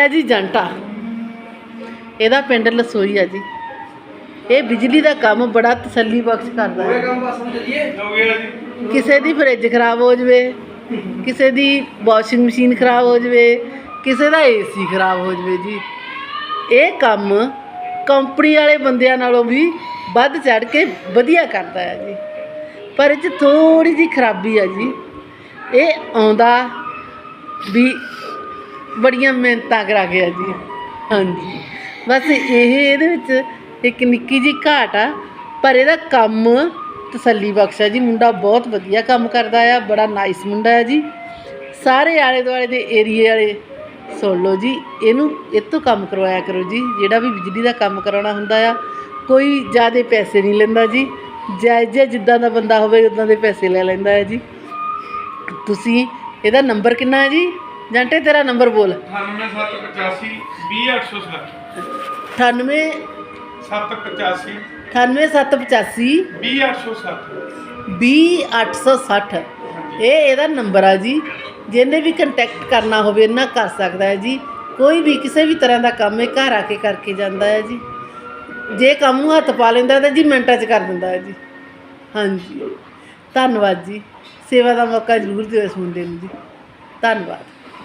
ਹੈ ਜੀ ਜੰਟਾ। ਇਹਦਾ ਪਿੰਡ ਲਸੋਈ ਆ ਜੀ। ਇਹ ਬਿਜਲੀ ਦਾ ਕੰਮ ਬੜਾ ਤਸੱਲੀ ਬਖਸ਼ ਕਰਦਾ ਹੈ। ਕਿਸੇ ਦੀ ਫਰਿੱਜ ਖਰਾਬ ਹੋ ਜਵੇ, ਕਿਸੇ ਦੀ ਵਾਸ਼ਿੰਗ ਮਸ਼ੀਨ ਖਰਾਬ ਹੋ ਜਵੇ, ਕਿਸੇ ਦਾ ਏਸੀ ਖਰਾਬ ਹੋ ਜਵੇ ਜੀ। ਇਹ ਕੰਮ ਕੰਪਨੀ ਵਾਲੇ ਬੰਦਿਆਂ ਨਾਲੋਂ ਵੀ ਵੱਧ ਚੜ ਕੇ ਵਧੀਆ ਕਰਦਾ ਹੈ ਜੀ। ਪਰ ਇਹ 'ਚ ਥੋੜੀ ਜਿਹੀ ਖਰਾਬੀ ਆ ਜੀ। ਇਹ ਆਉਂਦਾ ਵੀ ਬੜੀਆਂ ਮਿਹਨਤਾਂ ਕਰਾ ਗਿਆ ਜੀ ਹਾਂਜੀ। ਬਸ ਇਹ, ਇਹਦੇ ਵਿੱਚ ਇੱਕ ਨਿੱਕੀ ਜੀ ਘਾਟ ਆ, ਪਰ ਇਹਦਾ ਕੰਮ ਤਸੱਲੀ ਬਖਸ਼ ਹੈ ਜੀ। ਮੁੰਡਾ ਬਹੁਤ ਵਧੀਆ ਕੰਮ ਕਰਦਾ ਆ, ਬੜਾ ਨਾਈਸ ਮੁੰਡਾ ਹੈ ਜੀ। ਸਾਰੇ ਆਲੇ ਦੁਆਲੇ ਦੇ ਏਰੀਏ ਵਾਲੇ ਸੁਣ ਲਓ ਜੀ, ਇਹਨੂੰ ਇਹ ਤੋਂ ਕੰਮ ਕਰਵਾਇਆ ਕਰੋ ਜੀ। ਜਿਹੜਾ ਵੀ ਬਿਜਲੀ ਦਾ ਕੰਮ ਕਰਾਉਣਾ ਹੁੰਦਾ ਆ, ਕੋਈ ਜ਼ਿਆਦਾ ਪੈਸੇ ਨਹੀਂ ਲੈਂਦਾ ਜੀ। ਜਾਇਜ਼ ਜਿਹਾ ਜਿੱਦਾਂ ਦਾ ਬੰਦਾ ਹੋਵੇ, ਉਦਾਂ ਦੇ ਪੈਸੇ ਲੈ ਲੈਂਦਾ ਹੈ ਜੀ। ਤੁਸੀਂ, ਇਹਦਾ ਨੰਬਰ ਕਿੰਨਾ ਹੈ ਜੀ? ਜੰਟੇ ਤੇਰਾ ਨੰਬਰ ਬੋਲ। 9785 20860 98 785 98785 20860 20860 ਇਹ ਇਹਦਾ ਨੰਬਰ ਆ ਜੀ। ਜਿਹਨੇ ਵੀ ਕੰਟੈਕਟ ਕਰਨਾ ਹੋਵੇ ਇਹਨਾਂ ਕਰ ਸਕਦਾ ਹੈ ਜੀ। ਕੋਈ ਵੀ ਕਿਸੇ ਵੀ ਤਰ੍ਹਾਂ ਦਾ ਕੰਮ ਇਹ ਘਰ ਆ ਕੇ ਕਰਕੇ ਜਾਂਦਾ ਹੈ ਜੀ। ਜੇ ਕੰਮ ਨੂੰ ਹੱਥ ਪਾ ਲੈਂਦਾ ਤਾਂ ਜੀ ਮਿੰਟਾਂ 'ਚ ਕਰ ਦਿੰਦਾ ਹੈ ਜੀ। ਹਾਂਜੀ। ਧੰਨਵਾਦ ਜੀ। ਸੇਵਾ ਦਾ ਮੌਕਾ ਜ਼ਰੂਰ ਦਿਓ ਇਸ ਮੁੰਡੇ ਨੂੰ ਜੀ। ਧੰਨਵਾਦ।